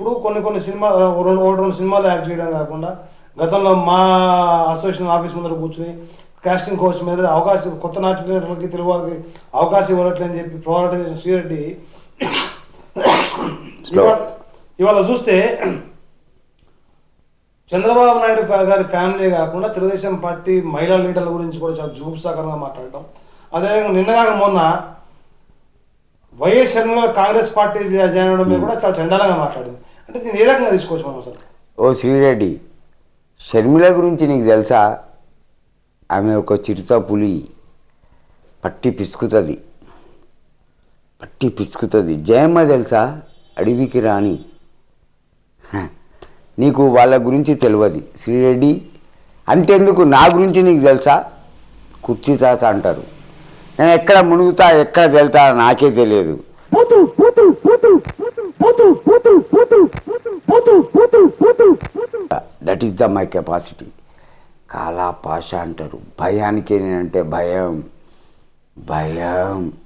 ఇప్పుడు కొన్ని కొన్ని సినిమా రెండు ఒకటి రెండు సినిమాలు యాక్ట్ చేయడం కాకుండా గతంలో మా అసోసియేషన్ ఆఫీస్ ముందర కూర్చుని కాస్టింగ్ కోచ్ మీద అవకాశం కొత్త నాట్యులకి తెలుగు వాళ్ళకి అవకాశం ఇవ్వట్లేని చెప్పి పోరాటం చేసిన శ్రీరెడ్డి ఇవాళ చూస్తే చంద్రబాబు నాయుడు గారి ఫ్యామిలీ కాకుండా తెలుగుదేశం పార్టీ మహిళా లీడర్ల గురించి కూడా చాలా జూపుసాకరంగా మాట్లాడటం. అదేవిధంగా నిన్నగాక మొన్న YS Sharmila Congress party join అవడం మీద కూడా చాలా చండాలంగా మాట్లాడింది. అంటే దీన్ని ఏ రకంగా తీసుకోవచ్చు మనం అసలు? ఓ శ్రీరెడ్డి షర్మిల గురించి నీకు తెలుసా? ఆమె ఒక చిరుత పులి. పట్టి పిసుకుతుంది. పట్టి పిసుకుతుంది. జయమ్మ తెలుసా? అడవికి రాని హ, నీకు వాళ్ళ గురించి తెలియదు శ్రీరెడ్డి అంతెందుకు నా గురించి నీకు తెలుసా? కుర్చీ తాత అంటారు. నేను ఎక్కడ మునుగుతా ఎక్కడ వెళ్తా నాకే తెలియదు. పోతూ పోతూ పోతూ పోతూ పోతూ పోతూ పోతూ that is the my capacity కాలా పాష అంటారు భయానికి ఏంటంటే భయం భయం